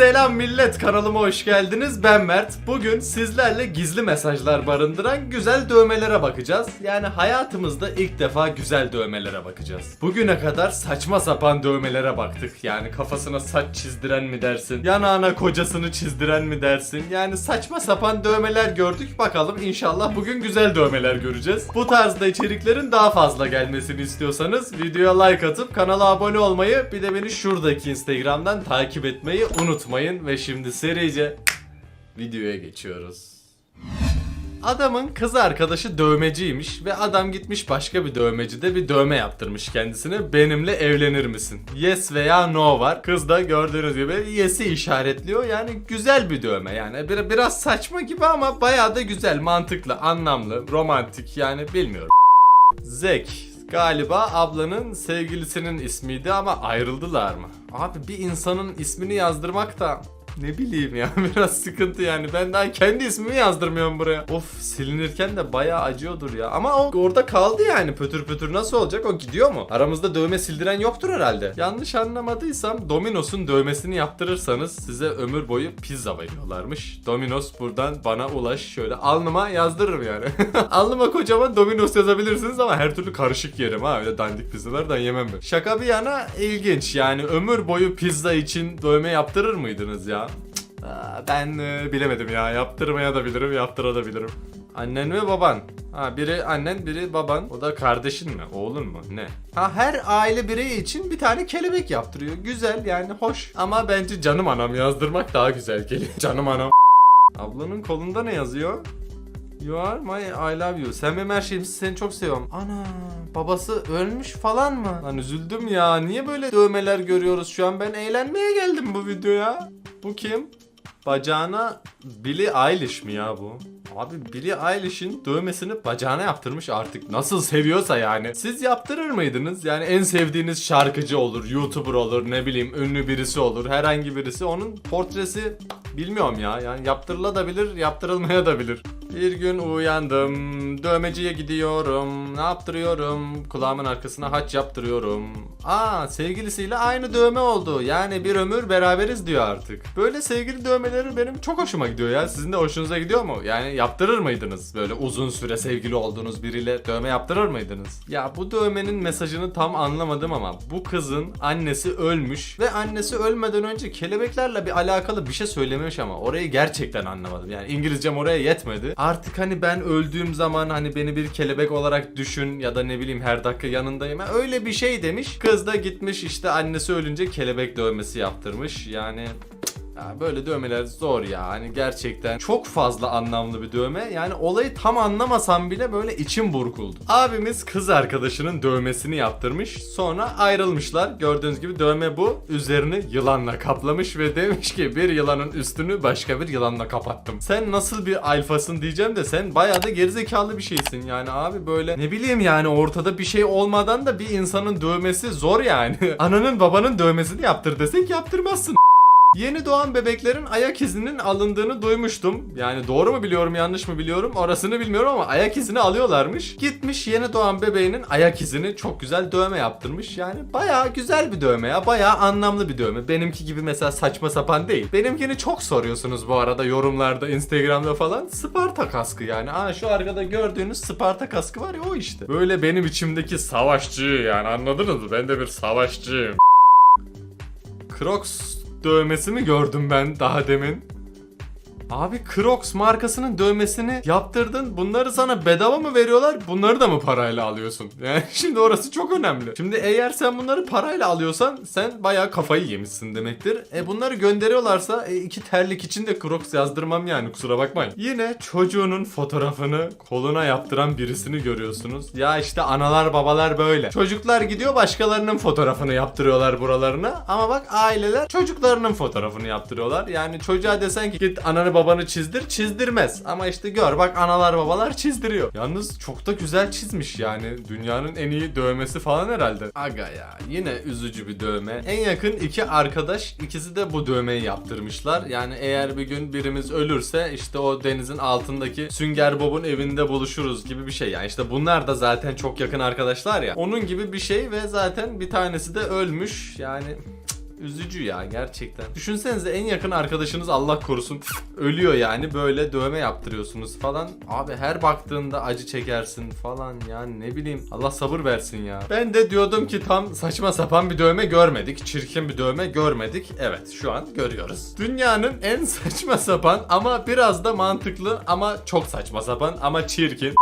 Selam millet kanalıma hoş geldiniz. Ben Mert. Bugün sizlerle gizli mesajlar barındıran güzel dövmelere bakacağız. Yani hayatımızda ilk defa güzel dövmelere bakacağız. Bugüne kadar saçma sapan dövmelere baktık. Yani kafasına saç çizdiren mi dersin? Yanağına kocasını çizdiren mi dersin? Yani saçma sapan dövmeler gördük. Bakalım inşallah bugün güzel dövmeler göreceğiz. Bu tarzda içeriklerin daha fazla gelmesini istiyorsanız videoya like atıp kanala abone olmayı bir de beni şuradaki Instagram'dan takip etmeyi unutmayın ve şimdi serice videoya geçiyoruz. Adamın kız arkadaşı dövmeciymiş ve adam gitmiş başka bir dövmecide bir dövme yaptırmış kendisine. Benimle evlenir misin? Yes veya no var. Kız da gördüğünüz gibi yes'i işaretliyor. Yani güzel bir dövme yani. Bir, biraz saçma gibi ama bayağı da güzel, mantıklı, anlamlı, romantik yani bilmiyorum. Zek galiba ablanın sevgilisinin ismiydi ama ayrıldılar mı? Abi bir insanın ismini yazdırmak da ne bileyim ya biraz sıkıntı yani. Ben daha kendi ismimi yazdırmıyorum buraya. Of silinirken de bayağı acıyordur ya. Ama o orada kaldı yani pötür pötür nasıl olacak o gidiyor mu? Aramızda dövme sildiren yoktur herhalde. Yanlış anlamadıysam Domino's'un dövmesini yaptırırsanız size ömür boyu pizza veriyorlarmış. Domino's buradan bana ulaş şöyle alnıma yazdırırım yani. alnıma kocaman Domino's yazabilirsiniz ama her türlü karışık yerim ha. Öyle dandik pizzalardan yemem ben. Şaka bir yana ilginç yani ömür boyu pizza için dövme yaptırır mıydınız ya? Ben e, bilemedim ya. Yaptırmaya da bilirim, yaptırabilirim. Annen ve baban. Ha biri annen, biri baban. O da kardeşin mi? Oğlun mu? Ne? Ha her aile bireyi için bir tane kelebek yaptırıyor. Güzel yani hoş. Ama bence canım anam yazdırmak daha güzel geliyor. canım anam. Ablanın kolunda ne yazıyor? You are my I love you. Sen benim her şeyimsin. Seni çok seviyorum. Ana babası ölmüş falan mı? Lan üzüldüm ya. Niye böyle dövmeler görüyoruz şu an? Ben eğlenmeye geldim bu videoya. Bu kim? Bacağına Billie Eilish mi ya bu? Abi Billie Eilish'in dövmesini bacağına yaptırmış artık. Nasıl seviyorsa yani. Siz yaptırır mıydınız? Yani en sevdiğiniz şarkıcı olur, YouTuber olur, ne bileyim ünlü birisi olur, herhangi birisi. Onun portresi bilmiyorum ya. Yani yaptırılabilir, yaptırılmaya da bilir. Bir gün uyandım, dövmeciye gidiyorum, ne yaptırıyorum, kulağımın arkasına haç yaptırıyorum. Aa sevgilisiyle aynı dövme oldu. Yani bir ömür beraberiz diyor artık. Böyle sevgili dövmeleri benim çok hoşuma gidiyor ya. Sizin de hoşunuza gidiyor mu? Yani yaptırır mıydınız? Böyle uzun süre sevgili olduğunuz biriyle dövme yaptırır mıydınız? Ya bu dövmenin mesajını tam anlamadım ama bu kızın annesi ölmüş ve annesi ölmeden önce kelebeklerle bir alakalı bir şey söylemiş ama orayı gerçekten anlamadım. Yani İngilizcem oraya yetmedi. Artık hani ben öldüğüm zaman hani beni bir kelebek olarak düşün ya da ne bileyim her dakika yanındayım. Yani öyle bir şey demiş. Kız da gitmiş işte annesi ölünce kelebek dövmesi yaptırmış. Yani ya böyle dövmeler zor ya. Hani gerçekten çok fazla anlamlı bir dövme. Yani olayı tam anlamasam bile böyle içim burkuldu. Abimiz kız arkadaşının dövmesini yaptırmış. Sonra ayrılmışlar. Gördüğünüz gibi dövme bu. Üzerini yılanla kaplamış ve demiş ki bir yılanın üstünü başka bir yılanla kapattım. Sen nasıl bir alfasın diyeceğim de sen bayağı da gerizekalı bir şeysin. Yani abi böyle ne bileyim yani ortada bir şey olmadan da bir insanın dövmesi zor yani. Ananın babanın dövmesini yaptır desek yaptırmazsın. Yeni doğan bebeklerin ayak izinin alındığını duymuştum. Yani doğru mu biliyorum yanlış mı biliyorum orasını bilmiyorum ama ayak izini alıyorlarmış. Gitmiş yeni doğan bebeğinin ayak izini çok güzel dövme yaptırmış. Yani bayağı güzel bir dövme ya bayağı anlamlı bir dövme. Benimki gibi mesela saçma sapan değil. Benimkini çok soruyorsunuz bu arada yorumlarda Instagram'da falan. Sparta kaskı yani. Aa şu arkada gördüğünüz Sparta kaskı var ya o işte. Böyle benim içimdeki savaşçı yani anladınız mı? Ben de bir savaşçıyım. Crocs dövmesi mi gördüm ben daha demin? Abi Crocs markasının dövmesini yaptırdın. Bunları sana bedava mı veriyorlar? Bunları da mı parayla alıyorsun? Yani şimdi orası çok önemli. Şimdi eğer sen bunları parayla alıyorsan sen bayağı kafayı yemişsin demektir. E bunları gönderiyorlarsa e, iki terlik için de Crocs yazdırmam yani kusura bakmayın. Yine çocuğunun fotoğrafını koluna yaptıran birisini görüyorsunuz. Ya işte analar babalar böyle. Çocuklar gidiyor başkalarının fotoğrafını yaptırıyorlar buralarına. Ama bak aileler çocuklarının fotoğrafını yaptırıyorlar. Yani çocuğa desen ki git ananı çizdir çizdirmez. Ama işte gör bak analar babalar çizdiriyor. Yalnız çok da güzel çizmiş yani. Dünyanın en iyi dövmesi falan herhalde. Aga ya yine üzücü bir dövme. En yakın iki arkadaş ikisi de bu dövmeyi yaptırmışlar. Yani eğer bir gün birimiz ölürse işte o denizin altındaki Sünger Bob'un evinde buluşuruz gibi bir şey. Yani işte bunlar da zaten çok yakın arkadaşlar ya. Onun gibi bir şey ve zaten bir tanesi de ölmüş. Yani Üzücü ya gerçekten. Düşünsenize en yakın arkadaşınız Allah korusun ölüyor yani böyle dövme yaptırıyorsunuz falan. Abi her baktığında acı çekersin falan yani ne bileyim Allah sabır versin ya. Ben de diyordum ki tam saçma sapan bir dövme görmedik. Çirkin bir dövme görmedik. Evet şu an görüyoruz. Dünyanın en saçma sapan ama biraz da mantıklı ama çok saçma sapan ama çirkin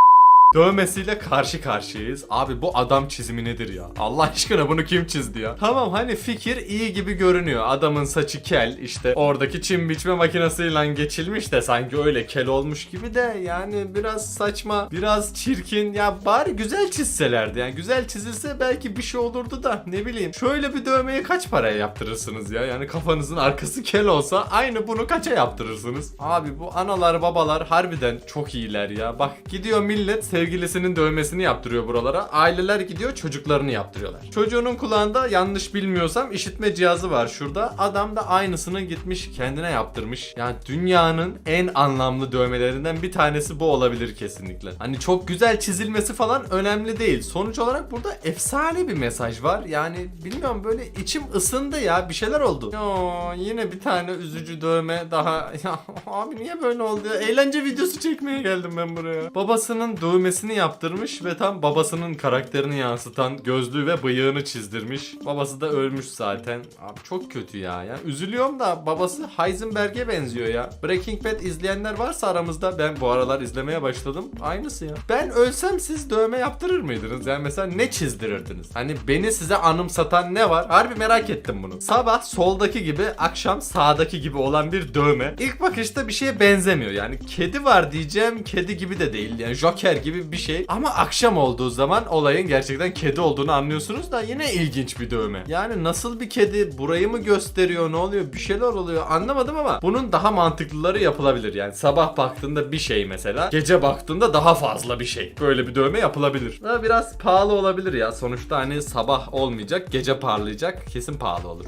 Dövmesiyle karşı karşıyayız. Abi bu adam çizimi nedir ya? Allah aşkına bunu kim çizdi ya? Tamam hani fikir iyi gibi görünüyor. Adamın saçı kel işte oradaki çim biçme makinesiyle geçilmiş de sanki öyle kel olmuş gibi de yani biraz saçma, biraz çirkin. Ya bari güzel çizselerdi yani güzel çizilse belki bir şey olurdu da ne bileyim. Şöyle bir dövmeyi kaç paraya yaptırırsınız ya? Yani kafanızın arkası kel olsa aynı bunu kaça yaptırırsınız? Abi bu analar babalar harbiden çok iyiler ya. Bak gidiyor millet sevgilisinin dövmesini yaptırıyor buralara. Aileler gidiyor çocuklarını yaptırıyorlar. Çocuğunun kulağında yanlış bilmiyorsam işitme cihazı var şurada. Adam da aynısını gitmiş kendine yaptırmış. Yani dünyanın en anlamlı dövmelerinden bir tanesi bu olabilir kesinlikle. Hani çok güzel çizilmesi falan önemli değil. Sonuç olarak burada efsane bir mesaj var. Yani bilmiyorum böyle içim ısındı ya bir şeyler oldu. Ya yine bir tane üzücü dövme daha. Ya abi niye böyle oldu ya? Eğlence videosu çekmeye geldim ben buraya. Babasının dövmesini yaptırmış ve tam babasının karakterini yansıtan gözlüğü ve bıyığını çizdirmiş. Babası da ölmüş zaten. Abi çok kötü ya. Yani üzülüyorum da babası Heisenberg'e benziyor ya. Breaking Bad izleyenler varsa aramızda ben bu aralar izlemeye başladım. Aynısı ya. Ben ölsem siz dövme yaptırır mıydınız? Yani mesela ne çizdirirdiniz? Hani beni size anımsatan ne var? Harbi merak ettim bunu. Sabah soldaki gibi, akşam sağdaki gibi olan bir dövme. İlk bakışta bir şeye benzemiyor. Yani kedi var diyeceğim, kedi gibi de değil. Yani Joker gibi bir şey. Ama akşam olduğu zaman olayın gerçekten kedi olduğunu anlıyorsunuz da yine ilginç bir dövme. Yani nasıl bir kedi? Burayı mı gösteriyor? Ne oluyor? Bir şeyler oluyor. Anlamadım ama bunun daha mantıklıları yapılabilir. Yani sabah baktığında bir şey mesela. Gece baktığında daha fazla bir şey. Böyle bir dövme yapılabilir. Biraz pahalı olabilir ya. Sonuçta hani sabah olmayacak, gece parlayacak. Kesin pahalı olur.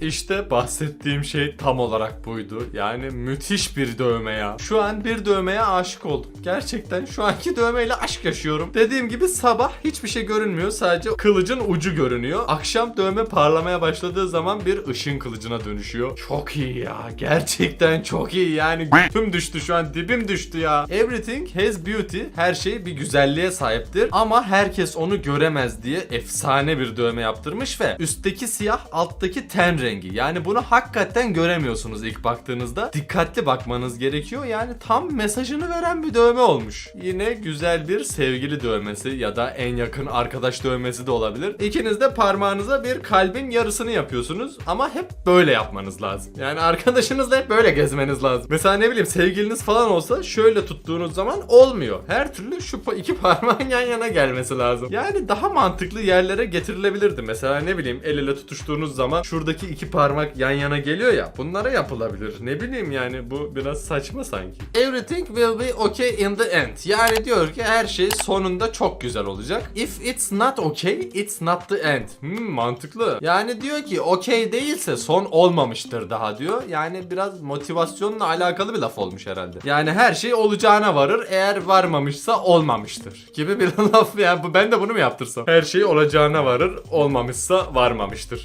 İşte bahsettiğim şey tam olarak buydu. Yani müthiş bir dövme ya. Şu an bir dövmeye aşık oldum. Gerçekten şu anki dövmeyle aşk yaşıyorum. Dediğim gibi sabah hiçbir şey görünmüyor. Sadece kılıcın ucu görünüyor. Akşam dövme parlamaya başladığı zaman bir ışın kılıcına dönüşüyor. Çok iyi ya. Gerçekten çok iyi. Yani tüm düştü şu an dibim düştü ya. Everything has beauty. Her şey bir güzelliğe sahiptir. Ama herkes onu göremez diye efsane bir dövme yaptırmış ve üstteki siyah alttaki ten rengi. Yani bunu hakikaten göremiyorsunuz ilk baktığınızda. Dikkatli bakmanız gerekiyor. Yani tam mesajını veren bir dövme olmuş. Yine güzel bir sevgili dövmesi ya da en yakın arkadaş dövmesi de olabilir. İkiniz de parmağınıza bir kalbin yarısını yapıyorsunuz ama hep böyle yapmanız lazım. Yani arkadaşınızla hep böyle gezmeniz lazım. Mesela ne bileyim sevgiliniz falan olsa şöyle tuttuğunuz zaman olmuyor. Her türlü şu iki parmağın yan yana gelmesi lazım. Yani daha mantıklı yerlere getirilebilirdi. Mesela ne bileyim el ele tutuştuğunuz zaman şuradaki iki parmak yan yana geliyor ya. Bunlara yapılabilir. Ne bileyim yani bu biraz saçma sanki. Everything will be okay in the end. Yani diyor ki her şey sonunda çok güzel olacak. If it's not okay, it's not the end. Hmm, mantıklı. Yani diyor ki okay değilse son olmamıştır daha diyor. Yani biraz motivasyonla alakalı bir laf olmuş herhalde. Yani her şey olacağına varır. Eğer varmamışsa olmamıştır. Gibi bir laf yani ben de bunu mu yaptırsam? Her şey olacağına varır. Olmamışsa varmamıştır.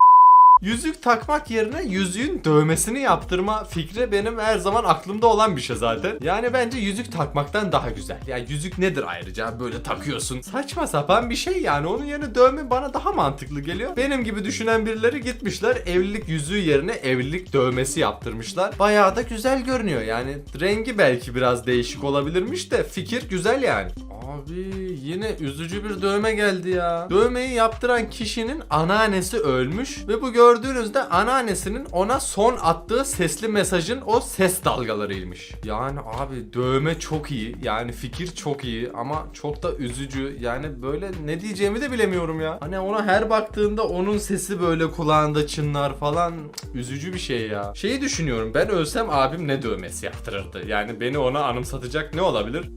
Yüzük takmak yerine yüzüğün dövmesini yaptırma fikri benim her zaman aklımda olan bir şey zaten. Yani bence yüzük takmaktan daha güzel. Yani yüzük nedir ayrıca böyle takıyorsun. Saçma sapan bir şey yani onun yerine dövme bana daha mantıklı geliyor. Benim gibi düşünen birileri gitmişler evlilik yüzüğü yerine evlilik dövmesi yaptırmışlar. Bayağı da güzel görünüyor yani. Rengi belki biraz değişik olabilirmiş de fikir güzel yani. Abi yine üzücü bir dövme geldi ya. Dövmeyi yaptıran kişinin anneannesi ölmüş ve bu gördüğünüzde anneannesinin ona son attığı sesli mesajın o ses dalgalarıymış. Yani abi dövme çok iyi. Yani fikir çok iyi ama çok da üzücü. Yani böyle ne diyeceğimi de bilemiyorum ya. Hani ona her baktığında onun sesi böyle kulağında çınlar falan. Üzücü bir şey ya. Şeyi düşünüyorum ben ölsem abim ne dövmesi yaptırırdı? Yani beni ona anımsatacak ne olabilir?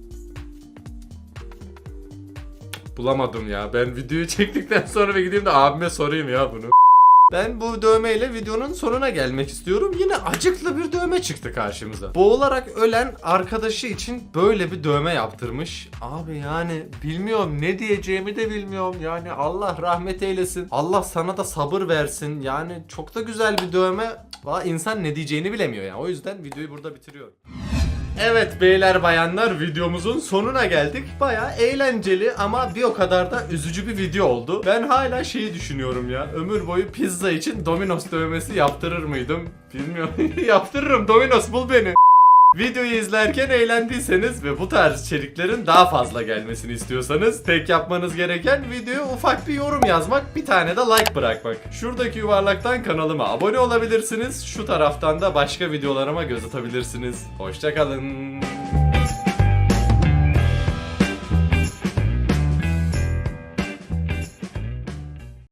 Bulamadım ya. Ben videoyu çektikten sonra bir gideyim de abime sorayım ya bunu. Ben bu dövmeyle videonun sonuna gelmek istiyorum. Yine acıklı bir dövme çıktı karşımıza. Boğularak ölen arkadaşı için böyle bir dövme yaptırmış. Abi yani bilmiyorum ne diyeceğimi de bilmiyorum. Yani Allah rahmet eylesin. Allah sana da sabır versin. Yani çok da güzel bir dövme. Valla insan ne diyeceğini bilemiyor yani. O yüzden videoyu burada bitiriyorum. Evet beyler bayanlar videomuzun sonuna geldik. Baya eğlenceli ama bir o kadar da üzücü bir video oldu. Ben hala şeyi düşünüyorum ya. Ömür boyu pizza için Domino's dövmesi yaptırır mıydım? Bilmiyorum. Yaptırırım Domino's bul beni. Videoyu izlerken eğlendiyseniz ve bu tarz içeriklerin daha fazla gelmesini istiyorsanız tek yapmanız gereken videoya ufak bir yorum yazmak, bir tane de like bırakmak. Şuradaki yuvarlaktan kanalıma abone olabilirsiniz. Şu taraftan da başka videolarıma göz atabilirsiniz. Hoşçakalın.